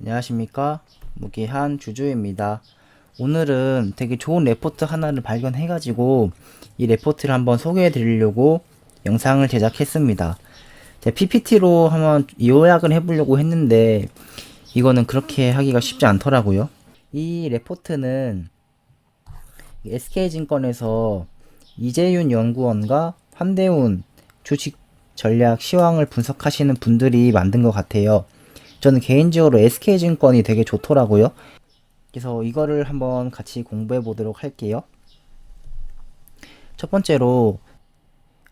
안녕하십니까? 무기한 주주입니다. 오늘은 되게 좋은 레포트 하나를 발견해 가지고 이 레포트를 한번 소개해 드리려고 영상을 제작했습니다. 제가 PPT로 한번 요약을 해 보려고 했는데 이거는 그렇게 하기가 쉽지 않더라고요. 이 레포트는 SK증권에서 이재윤 연구원과 환대훈 주식 전략 시황을 분석하시는 분들이 만든 것 같아요. 저는 개인적으로 SK증권이 되게 좋더라고요. 그래서 이거를 한번 같이 공부해 보도록 할게요. 첫 번째로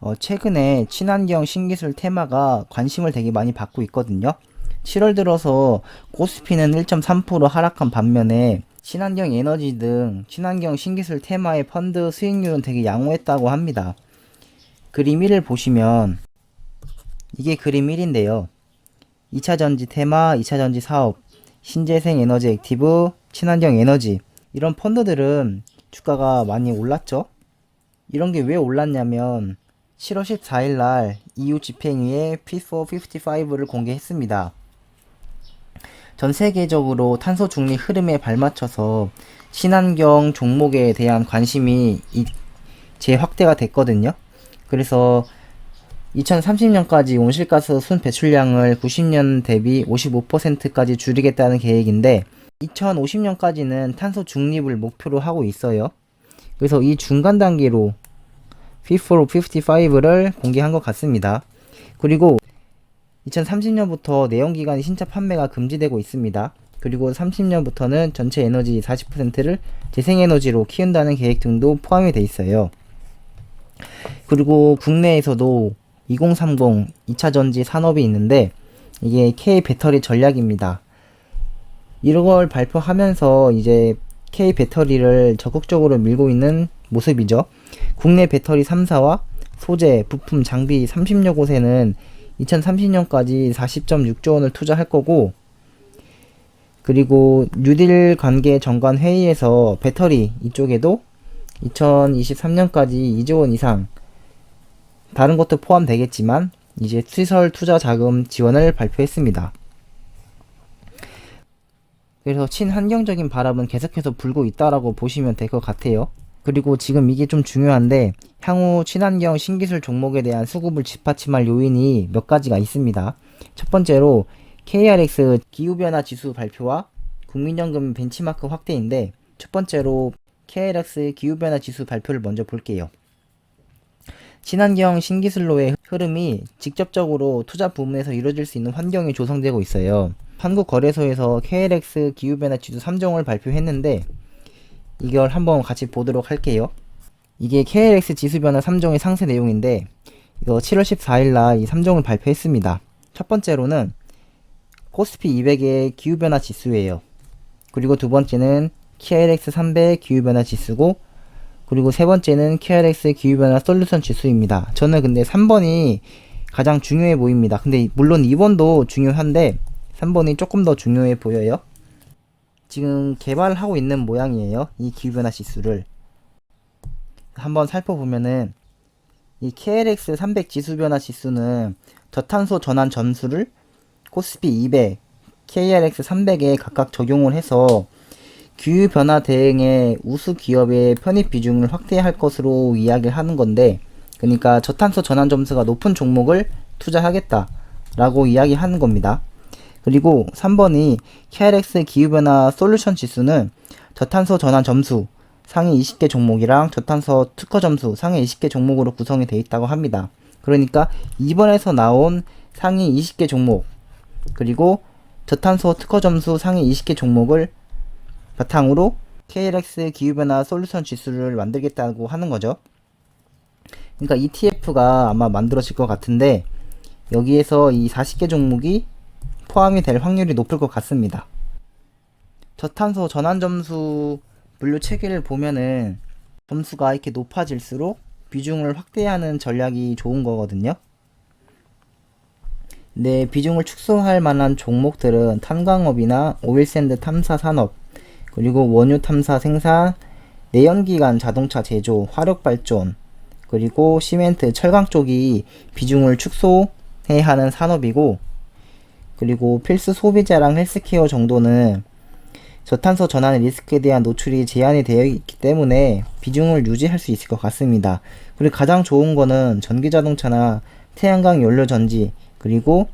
어, 최근에 친환경 신기술 테마가 관심을 되게 많이 받고 있거든요. 7월 들어서 코스피는 1.3% 하락한 반면에 친환경 에너지 등 친환경 신기술 테마의 펀드 수익률은 되게 양호했다고 합니다. 그림 1을 보시면 이게 그림 1인데요. 2차 전지 테마, 2차 전지 사업, 신재생 에너지 액티브, 친환경 에너지 이런 펀드들은 주가가 많이 올랐죠. 이런 게 왜 올랐냐면 7월 14일 날 EU 집행위에 P4 55를 공개했습니다. 전 세계적으로 탄소 중립 흐름에 발맞춰서 친환경 종목에 대한 관심이 이- 재확대가 됐거든요. 그래서 2030년까지 온실가스 순 배출량을 90년 대비 55%까지 줄이겠다는 계획인데 2050년까지는 탄소 중립을 목표로 하고 있어요. 그래서 이 중간 단계로 Fit4 55를 공개한 것 같습니다. 그리고 2030년부터 내연기관 신차 판매가 금지되고 있습니다. 그리고 30년부터는 전체 에너지 40%를 재생에너지로 키운다는 계획 등도 포함이 돼 있어요. 그리고 국내에서도 2030 2차 전지 산업이 있는데 이게 K 배터리 전략입니다. 이걸 발표하면서 이제 K 배터리를 적극적으로 밀고 있는 모습이죠. 국내 배터리 3사와 소재, 부품, 장비 30여 곳에는 2030년까지 40.6조 원을 투자할 거고 그리고 뉴딜 관계 정관 회의에서 배터리 이쪽에도 2023년까지 2조 원 이상 다른 것도 포함되겠지만 이제 시설 투자 자금 지원을 발표했습니다. 그래서 친환경적인 바람은 계속해서 불고 있다라고 보시면 될 것 같아요. 그리고 지금 이게 좀 중요한데 향후 친환경 신기술 종목에 대한 수급을 뒷받침할 요인이 몇 가지가 있습니다. 첫 번째로 KRX 기후변화 지수 발표와 국민연금 벤치마크 확대인데 첫 번째로 KRX 기후변화 지수 발표를 먼저 볼게요. 친환경 신기술로의 흐름이 직접적으로 투자 부문에서 이루어질 수 있는 환경이 조성되고 있어요. 한국거래소에서 KLX 기후변화 지수 3종을 발표했는데 이걸 한번 같이 보도록 할게요. 이게 KLX 지수 변화 3종의 상세 내용인데 이거 7월 14일 날 이 3종을 발표했습니다. 첫 번째로는 코스피 200의 기후변화 지수예요. 그리고 두 번째는 KLX 300 기후변화 지수고 그리고 세 번째는 KRX 기후변화 솔루션 지수입니다. 저는 근데 3번이 가장 중요해 보입니다. 근데 물론 2번도 중요한데 3번이 조금 더 중요해 보여요. 지금 개발하고 있는 모양이에요. 이 기후변화 지수를. 한번 살펴보면은 이 KLX 300 지수 변화 지수는 저탄소 전환 점수를 코스피 200, KRX 300에 각각 적용을 해서 기후 변화 대응에 우수 기업의 편입 비중을 확대할 것으로 이야기를 하는 건데, 그러니까 저탄소 전환 점수가 높은 종목을 투자하겠다라고 이야기하는 겁니다. 그리고 3번이 KRX 기후 변화 솔루션 지수는 저탄소 전환 점수 상위 20개 종목이랑 저탄소 특허 점수 상위 20개 종목으로 구성이 되어 있다고 합니다. 그러니까 2번에서 나온 상위 20개 종목 그리고 저탄소 특허 점수 상위 20개 종목을 바탕으로 KLX 기후변화 솔루션 지수를 만들겠다고 하는 거죠. 그러니까 ETF가 아마 만들어질 것 같은데 여기에서 이 40개 종목이 포함이 될 확률이 높을 것 같습니다. 저탄소 전환 점수 분류 체계를 보면은 점수가 이렇게 높아질수록 비중을 확대하는 전략이 좋은 거거든요. 네, 비중을 축소할 만한 종목들은 탄광업이나 오일샌드 탐사 산업, 그리고 원유 탐사 생산, 내연기관 자동차 제조, 화력 발전, 그리고 시멘트, 철강 쪽이 비중을 축소해야 하는 산업이고, 그리고 필수 소비자랑 헬스케어 정도는 저탄소 전환 리스크에 대한 노출이 제한이 되어 있기 때문에 비중을 유지할 수 있을 것 같습니다. 그리고 가장 좋은 거는 전기 자동차나 태양광 연료 전지 그리고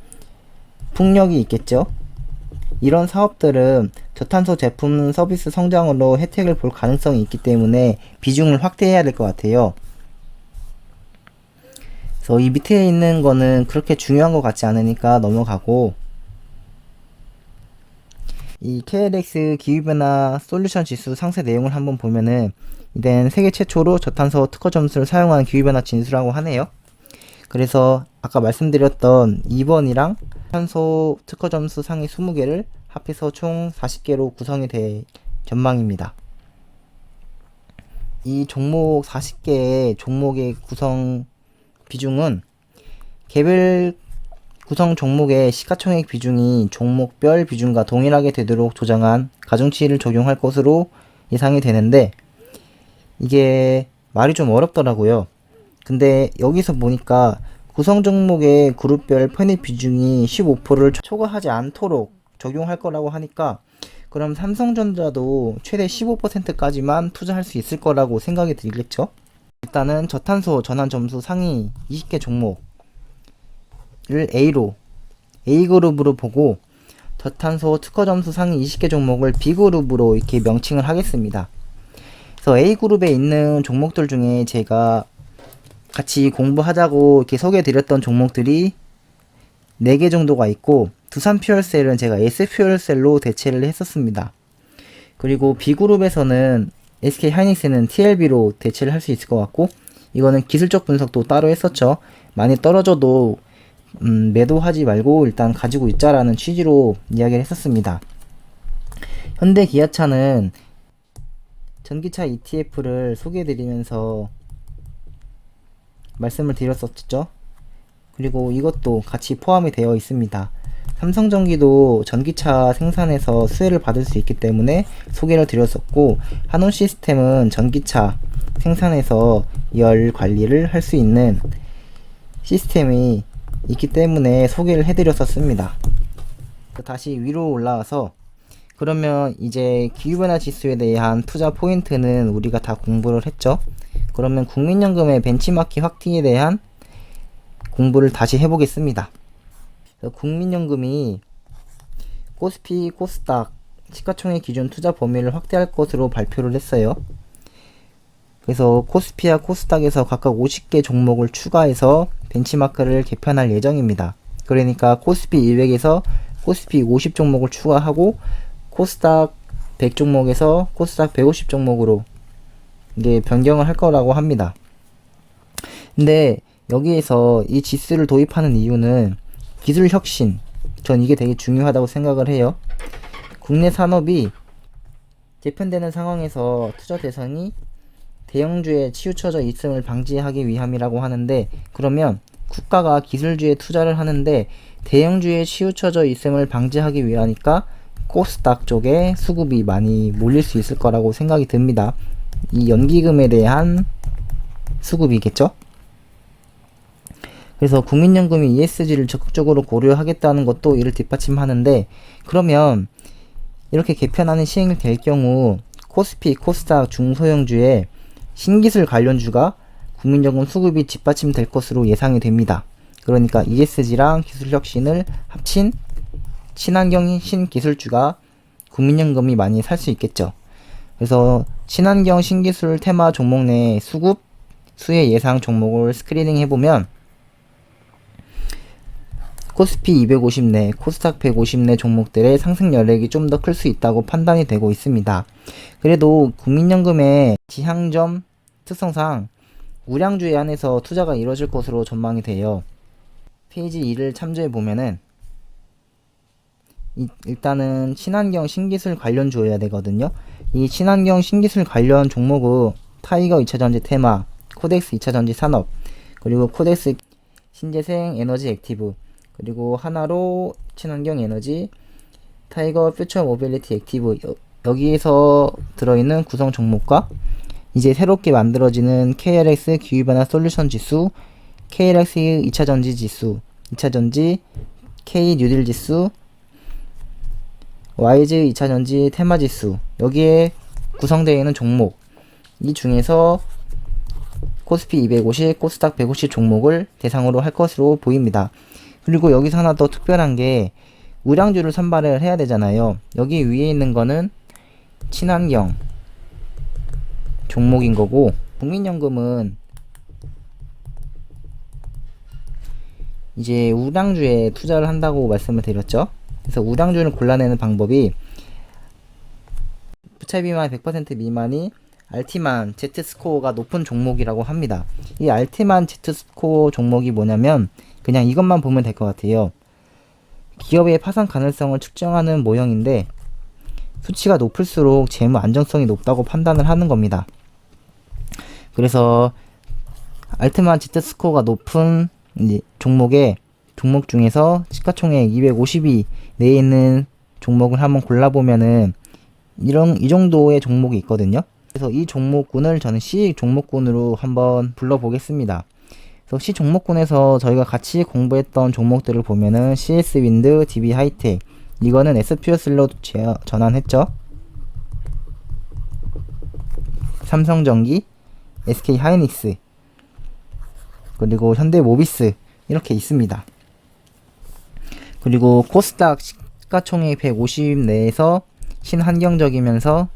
풍력이 있겠죠. 이런 사업들은 저탄소 제품 서비스 성장으로 혜택을 볼 가능성이 있기 때문에 비중을 확대해야 될 것 같아요. 그래서 이 밑에 있는 거는 그렇게 중요한 것 같지 않으니까 넘어가고 이 KLX 기후변화 솔루션 지수 상세 내용을 한번 보면은 이젠 세계 최초로 저탄소 특허 점수를 사용한 기후변화 진수라고 하네요. 그래서 아까 말씀드렸던 2번이랑 탄소 특허 점수 상위 20개를 합해서 총 40개로 구성이 될 전망입니다. 이 종목 40개의 종목의 구성 비중은 개별 구성 종목의 시가총액 비중이 종목별 비중과 동일하게 되도록 조정한 가중치를 적용할 것으로 예상이 되는데 이게 말이 좀 어렵더라고요. 근데 여기서 보니까 구성 종목의 그룹별 편입 비중이 15%를 초과하지 않도록 적용할 거라고 하니까 그럼 삼성전자도 최대 15%까지만 투자할 수 있을 거라고 생각이 들겠죠? 일단은 저탄소 전환 점수 상위 20개 종목을 A로 A그룹으로 보고 저탄소 특허 점수 상위 20개 종목을 B그룹으로 이렇게 명칭을 하겠습니다. 그래서 A그룹에 있는 종목들 중에 제가 같이 공부하자고 이렇게 소개해 드렸던 종목들이 4개 정도가 있고 두산 퓨얼셀은 제가 S 퓨얼셀로 대체를 했었습니다. 그리고 B그룹에서는 SK 하이닉스는 TLB로 대체를 할 수 있을 것 같고 이거는 기술적 분석도 따로 했었죠. 많이 떨어져도 음, 매도하지 말고 일단 가지고 있자라는 취지로 이야기를 했었습니다. 현대 기아차는 전기차 ETF를 소개해드리면서 말씀을 드렸었죠. 그리고 이것도 같이 포함이 되어 있습니다. 삼성전기도 전기차 생산에서 수혜를 받을 수 있기 때문에 소개를 드렸었고 한온 시스템은 전기차 생산에서 열 관리를 할 수 있는 시스템이 있기 때문에 소개를 해드렸었습니다. 다시 위로 올라와서 그러면 이제 기후변화 지수에 대한 투자 포인트는 우리가 다 공부를 했죠. 그러면 국민연금의 벤치마키 확대에 대한 공부를 다시 해보겠습니다. 국민연금이 코스피, 코스닥, 시가총액 기준 투자 범위를 확대할 것으로 발표를 했어요. 그래서 코스피와 코스닥에서 각각 50개 종목을 추가해서 벤치마크를 개편할 예정입니다. 그러니까 코스피 200에서 코스피 50 종목을 추가하고 코스닥 100 종목에서 코스닥 150 종목으로 이게 변경을 할 거라고 합니다. 근데 여기에서 이 지수를 도입하는 이유는 기술 혁신. 전 이게 되게 중요하다고 생각을 해요. 국내 산업이 재편되는 상황에서 투자 대상이 대형주에 치우쳐져 있음을 방지하기 위함이라고 하는데 그러면 국가가 기술주에 투자를 하는데 대형주에 치우쳐져 있음을 방지하기 위하니까 코스닥 쪽에 수급이 많이 몰릴 수 있을 거라고 생각이 듭니다. 이 연기금에 대한 수급이겠죠? 그래서 국민연금이 ESG를 적극적으로 고려하겠다는 것도 이를 뒷받침하는데 그러면 이렇게 개편안이 시행이 될 경우 코스피, 코스닥 중소형주의 신기술 관련주가 국민연금 수급이 뒷받침될 것으로 예상이 됩니다. 그러니까 ESG랑 기술혁신을 합친 친환경 신기술주가 국민연금이 많이 살 수 있겠죠. 그래서 친환경 신기술 테마 종목 내 수급 수혜 예상 종목을 스크리닝 해보면 코스피 250 내, 코스닥 150 내 종목들의 상승 여력이 좀 더 클 수 있다고 판단이 되고 있습니다. 그래도 국민연금의 지향점 특성상 우량주에 한해서 투자가 이루어질 것으로 전망이 돼요. 페이지 2를 참조해 보면은 일단은 친환경 신기술 관련주여야 되거든요. 이 친환경 신기술 관련 종목은 타이거 2차 전지 테마, 코덱스 2차 전지 산업, 그리고 코덱스 신재생 에너지 액티브, 그리고 하나로 친환경 에너지, 타이거 퓨처 모빌리티 액티브 여기에서 들어있는 구성 종목과 이제 새롭게 만들어지는 KLX 기후변화 솔루션 지수, KLX 2차 전지 지수, 2차 전지 K 뉴딜 지수, YZ 2차전지 테마 지수 여기에 구성되어 있는 종목 이 중에서 코스피 250, 코스닥 150 종목을 대상으로 할 것으로 보입니다. 그리고 여기서 하나 더 특별한 게 우량주를 선발을 해야 되잖아요. 여기 위에 있는 거는 친환경 종목인 거고 국민연금은 이제 우량주에 투자를 한다고 말씀을 드렸죠. 그래서 우량주를 골라내는 방법이 부채 비만 100% 미만이 알티만 Z 스코어가 높은 종목이라고 합니다. 이 알티만 Z 스코어 종목이 뭐냐면 그냥 이것만 보면 될 것 같아요. 기업의 파산 가능성을 측정하는 모형인데 수치가 높을수록 재무 안정성이 높다고 판단을 하는 겁니다. 그래서 알트만 Z 스코어가 높은 종목의 종목 중에서 시가총액 250이 내에 있는 종목을 한번 골라보면은 이런 이 정도의 종목이 있거든요. 그래서 이 종목군을 저는 C 종목군으로 한번 불러보겠습니다. 그래서 C 종목군에서 저희가 같이 공부했던 종목들을 보면은 CS 윈드, DB 하이텍 이거는 SPS로 전환했죠. 삼성전기, SK 하이닉스 그리고 현대모비스 이렇게 있습니다. 그리고 코스닥 시가총액 150 내에서 신환경적이면서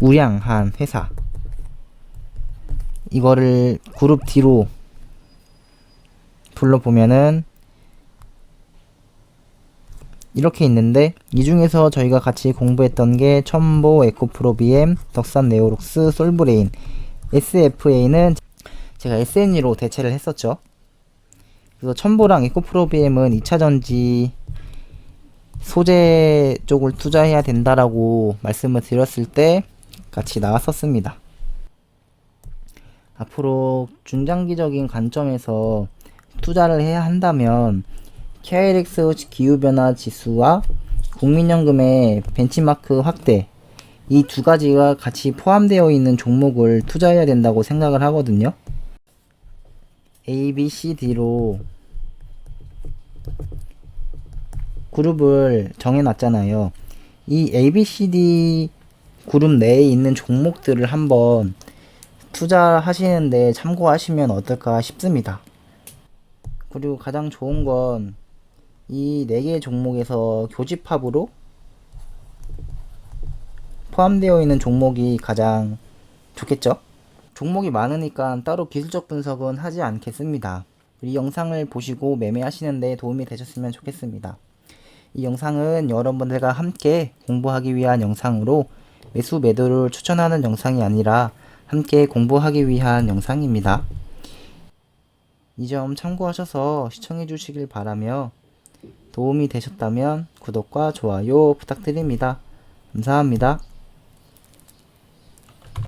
우량한 회사. 이거를 그룹 D로 불러보면은 이렇게 있는데 이 중에서 저희가 같이 공부했던 게 첨보, 에코프로비엠, 덕산 네오록스, 솔브레인, SFA는 제가 SNE로 대체를 했었죠. 그래서 첨보랑 에코프로비엠은 2차전지 소재 쪽을 투자해야 된다라고 말씀을 드렸을 때 같이 나왔었습니다. 앞으로 중장기적인 관점에서 투자를 해야 한다면 KRX 기후변화 지수와 국민연금의 벤치마크 확대 이 두 가지가 같이 포함되어 있는 종목을 투자해야 된다고 생각을 하거든요. A, B, C, D로 그룹을 정해놨잖아요. 이 A, B, C, D 그룹 내에 있는 종목들을 한번 투자하시는데 참고하시면 어떨까 싶습니다. 그리고 가장 좋은 건 이 네 개 종목에서 교집합으로 포함되어 있는 종목이 가장 좋겠죠? 종목이 많으니까 따로 기술적 분석은 하지 않겠습니다. 이 영상을 보시고 매매하시는데 도움이 되셨으면 좋겠습니다. 이 영상은 여러분들과 함께 공부하기 위한 영상으로 매수 매도를 추천하는 영상이 아니라 함께 공부하기 위한 영상입니다. 이 점 참고하셔서 시청해 주시길 바라며 도움이 되셨다면 구독과 좋아요 부탁드립니다. 감사합니다.